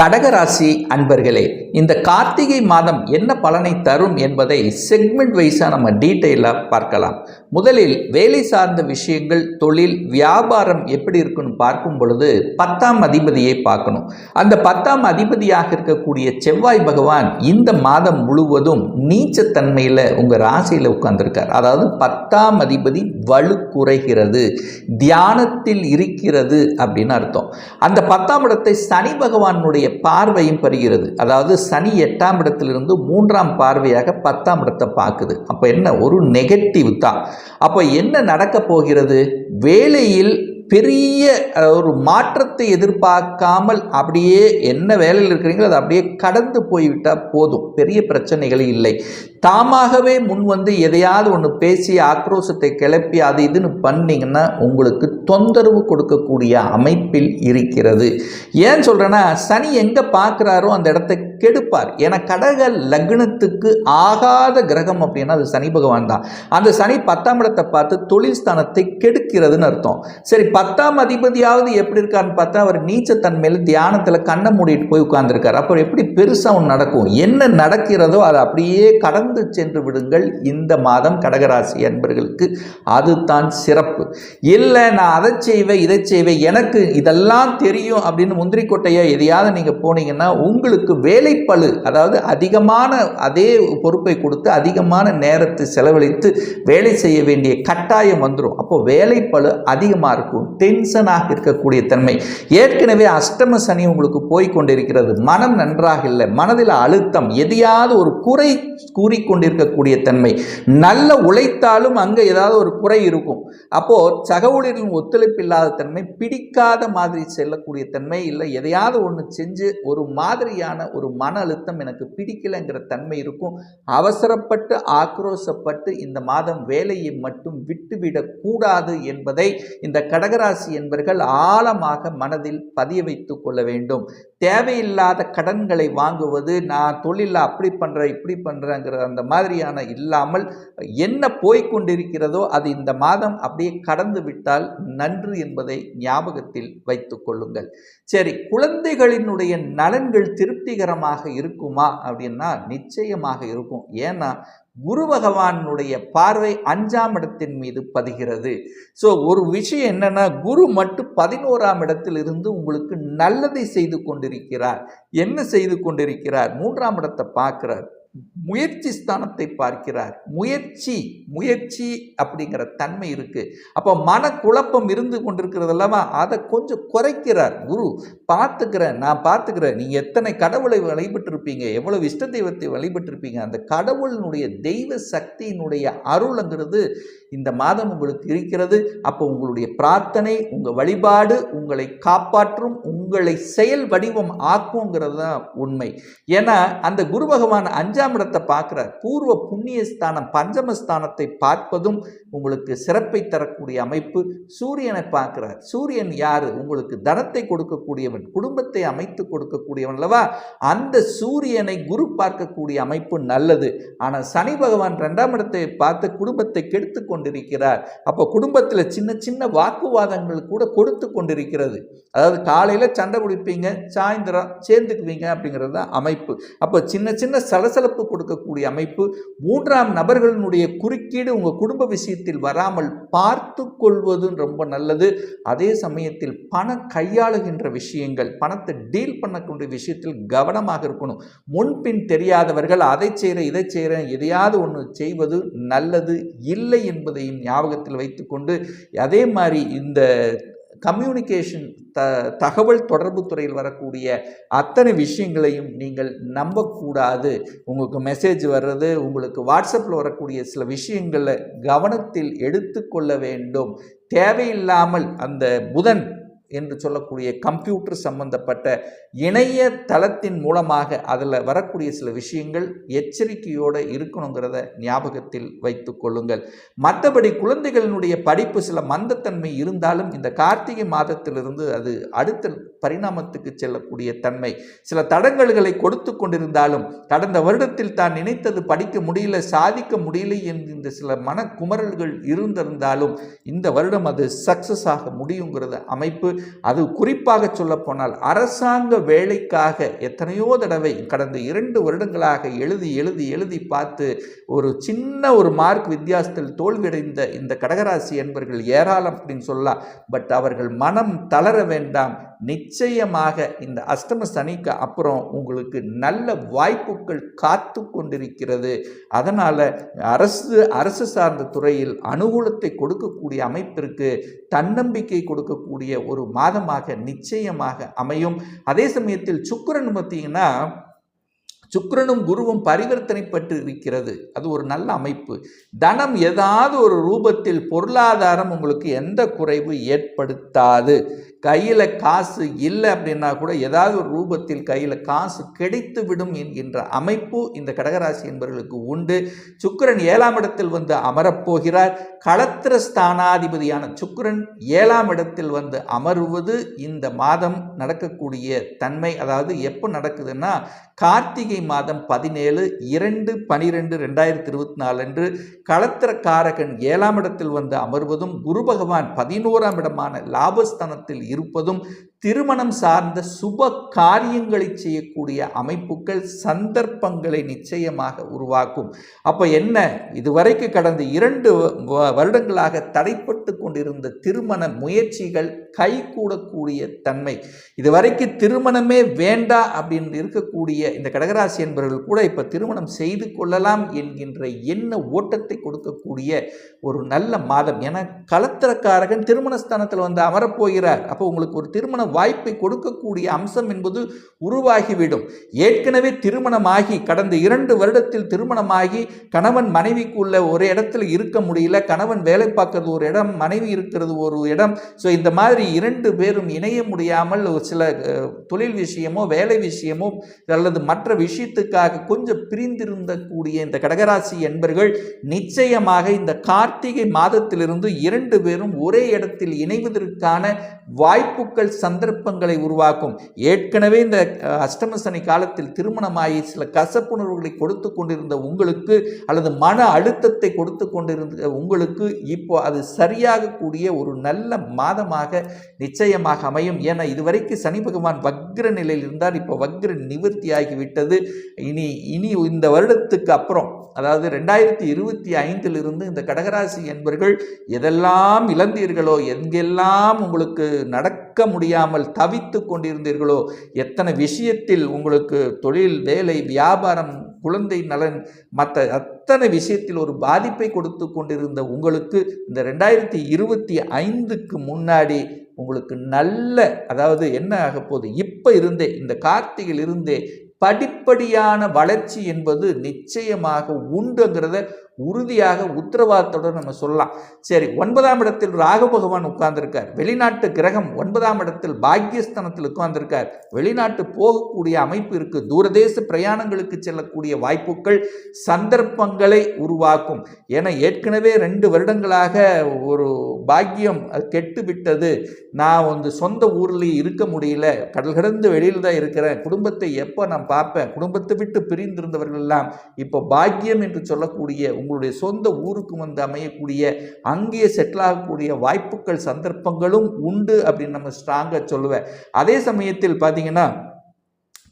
கடகராசி அன்பர்களே இந்த கார்த்திகை மாதம் என்ன பலனை தரும் என்பதை செக்மெண்ட் வைஸாக நம்ம டீட்டெயிலாக பார்க்கலாம். முதலில் வேலை சார்ந்த விஷயங்கள் தொழில் வியாபாரம் எப்படி இருக்குன்னு பார்க்கும் பொழுது பத்தாம் அதிபதியை பார்க்கணும். அந்த பத்தாம் அதிபதியாக இருக்கக்கூடிய செவ்வாய் பகவான் இந்த மாதம் முழுவதும் நீச்சத்தன்மையில் உங்கள் ராசியில் உட்கார்ந்துருக்கார். அதாவது பத்தாம் அதிபதி வலு குறைகிறது தியானத்தில் இருக்கிறது அப்படின்னு அர்த்தம். அந்த பத்தாம் இடத்தை சனி பகவானுடைய பார்வையும் பெறுகிறது. அதாவது சனி எட்டாம் இடத்திலிருந்து மூன்றாம் பார்வையாக பத்தாம் இடத்தை பார்க்குது. அப்போ என்ன? ஒரு நெகட்டிவ் தான். அப்போ என்ன நடக்க போகிறது? வேலையில் பெரிய ஒரு மாற்றத்தை எதிர்பார்க்காமல் அப்படியே என்ன வேலையில் இருக்கிறீங்களோ அதை அப்படியே கடந்து போய்விட்டால் போதும். பெரிய பிரச்சனைகள் இல்லை. தாமாகவே முன் வந்து எதையாவது ஒன்று பேசி ஆக்ரோஷத்தை கிளப்பி அது இதுன்னு பண்ணிங்கன்னா உங்களுக்கு தொந்தரவு கொடுக்கக்கூடிய அமைப்பில் இருக்கிறது. ஏன் சொல்கிறேன்னா சனி எங்கே பார்க்குறாரோ அந்த இடத்தை கெடுப்பார். ஏன்னா கடக லக்னத்துக்கு ஆகாத கிரகம் அப்படின்னா அது சனி பகவான் தான். அந்த சனி பத்தாம் இடத்தை பார்த்து தொழில் ஸ்தானத்தை கெடுக்கிறதுன்னு அர்த்தம். சரி பத்தாம் அதிபதியாவது எப்படி இருக்காருன்னு பார்த்தா அவர் நீச்சத்தன்மையில் தியானத்தில் கண்ணை மூடிட்டு போய் உட்கார்ந்துருக்கார். அப்புறம் எப்படி பெருசாக ஒன்று நடக்கும்? என்ன நடக்கிறதோ அதை அப்படியே கடந்து சென்று விடுங்கள். இந்த மாதம் கடகராசி அன்பர்களுக்கு அதுதான் சிறப்பு. இல்லை நான் அதை செய்வேன் இதை செய்வேன் எனக்கு இதெல்லாம் தெரியும் அப்படின்னு முந்திரிக்கொட்டையை எதையாவது நீங்கள் போனீங்கன்னா உங்களுக்கு வேலை வேலைப்பளு அதாவது அதிகமான அதே பொறுப்பை கொடுத்து அதிகமான நேரத்தை செலவழித்து வேலை செய்ய வேண்டிய கட்டாயம் வந்துடும் அப்போ வேலைப்பளு அதிகமாக இருக்கும். டென்ஷனாக இருக்கக்கூடிய தன்மை. ஏற்கனவே அஷ்டம சனி உங்களுக்கு போய் கொண்டிருக்கிறது. மனம் நன்றாக இல்லை. மனதில் அழுத்தம் எதையாவது ஒரு குறை கூறிக்கொண்டிருக்கக்கூடிய தன்மை. நல்ல உழைத்தாலும் அங்கே ஏதாவது ஒரு குறை இருக்கும். அப்போது சக ஊழியர்களின் ஒத்துழைப்பு இல்லாத தன்மை பிடிக்காத மாதிரி செல்லக்கூடிய தன்மை இல்லை. எதையாவது ஒன்று செஞ்சு ஒரு மாதிரியான ஒரு மன அழுத்தம் எனக்கு பிடிக்கலைங்கிற தன்மை இருக்கும். அவசரப்பட்டு ஆக்ரோசப்பட்டு இந்த மாதம் வேலையை மட்டும் விட்டுவிடக்கூடாது என்பதை இந்த கடகராசி என்பர்கள் ஆழமாக மனதில் பதிய வைத்துக் கொள்ள வேண்டும். தேவையில்லாத கடன்களை வாங்குவது நான் தொழிலில் அப்படி பண்ணுறேன் இப்படி பண்ணுறேங்கிற அந்த மாதிரியான இல்லாமல் என்ன போய்கொண்டிருக்கிறதோ அது இந்த மாதம் அப்படியே கடந்து விட்டால் நன்று என்பதை ஞாபகத்தில் வைத்து கொள்ளுங்கள். சரி குழந்தைகளினுடைய நலன்கள் திருப்திகரமாக இருக்குமா? அப்படின்னா நிச்சயமாக இருக்கும். ஏன்னா குரு பகவானுடைய பார்வை அஞ்சாம் இடத்தின் மீது பதிகிறது. ஸோ ஒரு விஷயம் என்னென்னா குரு மட்டும் பதினோராம் இடத்திலிருந்து உங்களுக்கு நல்லதை செய்து கொண்டிருக்கிறார். என்ன செய்து கொண்டிருக்கிறார்? மூன்றாம் இடத்தை பார்க்கிறார். முயற்சி ஸ்தானத்தை பார்க்கிறார். முயற்சி முயற்சி அப்படிங்கிற தன்மை இருக்கு. அப்போ மனக்குழப்பம் இருந்து கொண்டிருக்கிறது அல்லவா அதை கொஞ்சம் குறைக்கிறார் குரு. பார்த்துக்கிறேன் நான் பார்த்துக்கிறேன். நீங்கள் எத்தனை கடவுளை வழிபட்டிருப்பீங்க? எவ்வளவு இஷ்ட தெய்வத்தை வழிபட்டிருப்பீங்க? அந்த கடவுளினுடைய தெய்வ சக்தியினுடைய அருளுங்கிறது இந்த மாதம் உங்களுக்கு இருக்கிறது. அப்போ உங்களுடைய பிரார்த்தனை உங்கள் வழிபாடு உங்களை காப்பாற்றும் உங்களை செயல் வடிவம் ஆக்குங்கிறது தான் உண்மை. ஏன்னா அந்த குரு பகவான் அஞ்சாம் இடத்தை பார்க்குறார். பூர்வ புண்ணியஸ்தானம் பஞ்சமஸ்தானத்தை பார்ப்பதும் உங்களுக்கு சிறப்பை தரக்கூடிய அமைப்பு. சூரியனை பார்க்குறார். சூரியன் யார்? உங்களுக்கு தனத்தை கொடுக்கக்கூடியவன் குடும்பத்தை அமைத்து கொடுக்கக்கூடியவன் அல்லவா? அந்த சூரியனை குரு பார்க்கக்கூடிய அமைப்பு நல்லது. ஆனால் சனி பகவான் ரெண்டாம் இடத்தை பார்த்து குடும்பத்தை கெடுத்து கொண்டிருக்கிறார். அப்போ குடும்பத்தில் சின்ன சின்ன வாக்குவாதங்கள் கூட கொடுத்து கொண்டிருக்கிறது. அதாவது காலையில் சண்டை பிடிப்பீங்க சாயந்தரம் சேர்ந்துக்குவீங்க அப்படிங்கிறது தான் அமைப்பு. அப்போ சின்ன சின்ன பாதுகாப்பு கொடுக்கக்கூடிய அமைப்பு மூன்றாம் நபர்களினுடைய குறுக்கீடு உங்கள் குடும்ப விஷயத்தில் வராமல் பார்த்து கொள்வதும் ரொம்ப நல்லது. அதே சமயத்தில் பணம் கையாளுகின்ற விஷயங்கள் பணத்தை டீல் பண்ணக்கூடிய விஷயத்தில் கவனமாக இருக்கணும். முன்பின் தெரியாதவர்கள் அதை செய்கிறேன் இதை செய்கிறேன் எதையாவது ஒன்று செய்வது நல்லது இல்லை என்பதையும் ஞாபகத்தில் வைத்துக்கொண்டு அதே மாதிரி இந்த கம்யூனிகேஷன் த தகவல் தொடர்பு துறையில் வரக்கூடிய அத்தனை விஷயங்களையும் நீங்கள் நம்பக்கூடாது. உங்களுக்கு மெசேஜ் வர்றது உங்களுக்கு வாட்ஸ்அப்பில் வரக்கூடிய சில விஷயங்களை கவனத்தில் எடுத்துக்கொள்ள வேண்டும். தேவையில்லாமல் அந்த புதன் என்று சொல்லக்கூடிய கம்ப்யூட்டர் சம்பந்தப்பட்ட இணைய தளத்தின் மூலமாக அதில் வரக்கூடிய சில விஷயங்கள் எச்சரிக்கையோடு இருக்கணுங்கிறத ஞாபகத்தில் வைத்து கொள்ளுங்கள். மற்றபடி குழந்தைகளினுடைய படிப்பு சில மந்தத்தன்மை இருந்தாலும் இந்த கார்த்திகை மாதத்திலிருந்து அது அடுத்த பரிணாமத்துக்கு செல்லக்கூடிய தன்மை. சில தடங்கல்களை கொடுத்து கொண்டிருந்தாலும் கடந்த வருடத்தில் தான் நினைத்தது படிக்க முடியல சாதிக்க முடியல என்கின்ற சில மன குமரல்கள் இருந்திருந்தாலும் இந்த வருடம் அது சக்சஸ் ஆக முடியுங்கிறது அமைப்பு அது குறிப்பாக சொல்லப்போனால் அரசாங்க வேலைக்காக எத்தனையோ தடவை கடந்த இரண்டு வருடங்களாக எழுதி எழுதி எழுதி பார்த்து ஒரு சின்ன ஒரு மார்க் வித்தியாசத்தில் தோல்வியடைந்த இந்த கடகராசி என்பர்கள் ஏராளம் அப்படின்னு சொல்லலாம். பட் அவர்கள் மனம் தளர வேண்டாம். நிச்சயமாக இந்த அஷ்டம சனிக்கு அப்புறம் உங்களுக்கு நல்ல வாய்ப்புகள் காத்து கொண்டிருக்கிறது. அதனால் அரசு அரசு சார்ந்த துறையில் அனுகூலத்தை கொடுக்கக்கூடிய அமைப்பிற்கு தன்னம்பிக்கை கொடுக்கக்கூடிய ஒரு மாதமாக நிச்சயமாக அமையும். அதே சமயத்தில் சுக்கரன் பார்த்தீங்கன்னா சுக்கரனும் குருவும் பரிவர்த்தனைப்பட்டு இருக்கிறது அது ஒரு நல்ல அமைப்பு. தனம் ஏதாவது ஒரு ரூபத்தில் பொருளாதாரம் உங்களுக்கு எந்த குறைவு ஏற்படுத்தாது. கையில் காசு இல்லை அப்படின்னா கூட ஏதாவது ஒரு ரூபத்தில் கையில் காசு கிடைத்து விடும் என்கின்ற அமைப்பு இந்த கடகராசி என்பவர்களுக்கு உண்டு. சுக்கரன் ஏழாம் இடத்தில் வந்து அமரப்போகிறார். களத்திர ஸ்தானாதிபதியான சுக்கரன் ஏழாம் இடத்தில் வந்து அமருவது இந்த மாதம் நடக்கக்கூடிய தன்மை அதாவது எப்போ நடக்குதுன்னா கார்த்திகை மாதம் பதினேழு இரண்டு பனிரெண்டு ரெண்டாயிரத்தி இருபத்தி நாலு அன்று களத்திரக்காரகன் ஏழாம் இடத்தில் வந்து அமர்வதும் குரு பகவான் பதினோராம் இடமான லாபஸ்தானத்தில் இருப்பதும் திருமணம் சார்ந்த சுப காரியங்களை செய்யக்கூடிய அமைப்புகள் சந்தர்ப்பங்களை நிச்சயமாக உருவாக்கும். அப்போ என்ன? இதுவரைக்கு கடந்த இரண்டு வருடங்களாக தடைப்பட்டு கொண்டிருந்த திருமண முயற்சிகள் கைகூடக்கூடிய தன்மை. இதுவரைக்கு திருமணமே வேண்டா அப்படின்னு இருக்கக்கூடிய இந்த கடகராசி என்பவர்கள் கூட இப்போ திருமணம் செய்து கொள்ளலாம் என்கின்ற எண்ண ஓட்டத்தை கொடுக்கக்கூடிய ஒரு நல்ல மாதம். ஏன்னா களத்திரக்காரகன் திருமணஸ்தானத்தில் வந்து அமரப்போகிறார். அப்போ உங்களுக்கு ஒரு திருமண வாய்ப்பை கொடுக்கக்கூடிய அம்சம் என்பது உருவாகிவிடும். ஏற்கனவே திருமணமாகி கடந்த இரண்டு வருடத்தில் திருமணமாகி கணவன் மனைவிக்குள்ள ஒரு இடத்துல இருக்க முடியல கணவன் வேலை பார்க்கறது ஒரு இடம் மனைவி இருக்கிறது ஒரு இடம். ஸோ இந்த மாதிரி இரண்டு பேரும் இணைய முடியாமல் ஒரு சில தொழில் விஷயமோ வேலை விஷயமோ அல்லது மற்ற விஷயம் விஷயத்துக்காக கொஞ்சம் பிரிந்திருந்த கூடிய இந்த கடகராசி என்பர்கள் நிச்சயமாக இந்த கார்த்திகை மாதத்திலிருந்து இரண்டு பேரும் ஒரே இடத்தில் இணைவதற்கான வாய்ப்புகள் சந்தர்ப்பங்களை உருவாக்கும். ஏற்கனவே இந்த அஷ்டமசனி அஷ்டம சனி காலத்தில் திருமணமாகி சில கசப்புணர்வுகளை கொடுத்து கொண்டிருந்த உங்களுக்கு அல்லது மன அழுத்தத்தை கொடுத்து கொண்டிருந்த உங்களுக்கு இப்போ அது சரியாக கூடிய ஒரு நல்ல மாதமாக நிச்சயமாக அமையும். ஏன்னா இதுவரைக்கும் சனி பகவான் வக்ர நிலையில் இருந்தார். இப்போ வக்ர நிவர்த்தி ஆகிவிட்டது இனி இனி இந்த வருடத்துக்கு அப்புறம் அதாவது ரெண்டாயிரத்தி இருபத்தி ஐந்திலிருந்து இந்த கடகராசி என்பர்கள் எதெல்லாம் இழந்தீர்களோ எங்கெல்லாம் உங்களுக்கு நடக்க முடியாமல் தவித்து கொண்டிருந்தீர்களோ எத்தனை விஷயத்தில் உங்களுக்கு தொழில் வேலை வியாபாரம் குழந்தை நலன் மற்ற அத்தனை விஷயத்தில் ஒரு பாதிப்பை கொடுத்து கொண்டிருந்த உங்களுக்கு இந்த ரெண்டாயிரத்தி இருபத்தி ஐந்துக்கு முன்னாடி உங்களுக்கு நல்ல அதாவது என்ன ஆக போகுது? இப்போ இருந்தே இந்த கார்த்திகையில் இருந்தே படிப்படியான வளர்ச்சி என்பது நிச்சயமாக உண்டுங்கிறத உறுதியாக உத்தரவாதத்துடன் நம்ம சொல்லலாம். சரி ஒன்பதாம் இடத்தில் ராகு பகவான் உட்கார்ந்திருக்கார். வெளிநாட்டு கிரகம் ஒன்பதாம் இடத்தில் பாக்கியஸ்தானத்தில் உட்கார்ந்திருக்கார். வெளிநாட்டு போகக்கூடிய அமைப்பு இருக்கு. தூரதேச பிரயாணங்களுக்கு செல்லக்கூடிய வாய்ப்புகள் சந்தர்ப்பங்களை உருவாக்கும். ஏன்னா ஏற்கனவே ரெண்டு வருடங்களாக ஒரு பாக்கியம் கெட்டு விட்டது நான் வந்து சொந்த ஊர்லேயே இருக்க முடியல. கடல் கடந்து வெளியில் தான் இருக்கிறேன். குடும்பத்தை எப்போ நான் பார்ப்பேன்? குடும்பத்தை விட்டு பிரிந்திருந்தவர்கள் எல்லாம் இப்போ பாக்கியம் என்று சொல்லக்கூடிய உங்கள் உங்களுடைய சொந்த ஊருக்கு வந்து அமையக்கூடிய அங்கேயே செட்டில் ஆகக்கூடிய வாய்ப்புகள் சந்தர்ப்பங்களும் உண்டு அப்படின்னு நம்ம ஸ்ட்ராங்காக சொல்லுவேன். அதே சமயத்தில் பார்த்தீங்கன்னா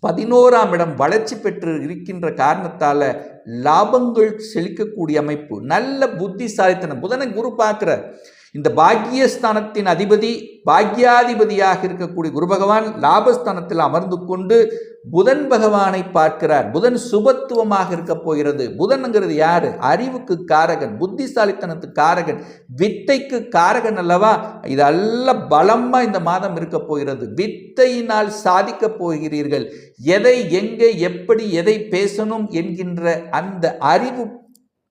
பதினோராம் இடம் வளர்ச்சி பெற்று இருக்கின்ற காரணத்தால் லாபங்கள் செழிக்கக்கூடிய அமைப்பு நல்ல புத்திசாலித்தனம். புதனை குரு பார்க்குற இந்த பாக்கியஸ்தானத்தின் அதிபதி பாக்யாதிபதியாக இருக்கக்கூடிய குரு பகவான் லாபஸ்தானத்தில் அமர்ந்து கொண்டு புதன் பகவானை பார்க்கிறார். புதன் சுபத்துவமாக இருக்க போகிறது. புதன்ங்கிறது யாரு? அறிவுக்கு காரகன் புத்திசாலித்தனத்துக்கு காரகன் வித்தைக்கு காரகன் அல்லவா? இதெல்லாம் பலமாக இந்த மாதம் இருக்க போகிறது. வித்தையினால் சாதிக்க போகிறீர்கள். எதை எங்கே எப்படி எதை பேசணும் என்கின்ற அந்த அறிவு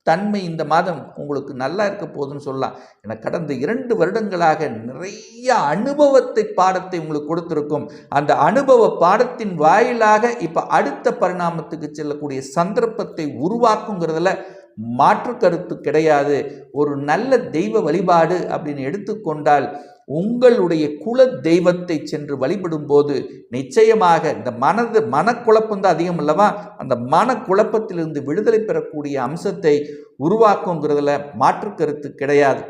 தன்மை இந்த மாதம் உங்களுக்கு நல்லா இருக்க போகுதுன்னு சொல்லலாம். ஏன்னா கடந்த இரண்டு வருடங்களாக நிறைய அனுபவத்தை பாடத்தை உங்களுக்கு கொடுத்துருக்கும். அந்த அனுபவ பாடத்தின் வாயிலாக இப்போ அடுத்த பரிணாமத்துக்கு செல்லக்கூடிய சந்தர்ப்பத்தை உருவாக்குங்கிறதுல மாற்று கருத்து கிடையாது. ஒரு நல்ல தெய்வ வழிபாடு அப்படின்னு எடுத்துக்கொண்டால் உங்களுடைய குல தெய்வத்தை சென்று வழிபடும் போது நிச்சயமாக இந்த மனது மனக்குழப்பம் தான் அதிகம் அல்லவா? அந்த மனக்குழப்பத்திலிருந்து விடுதலை பெறக்கூடிய அம்சத்தை உருவாக்குங்கிறதுல மாற்று கருத்து கிடையாது.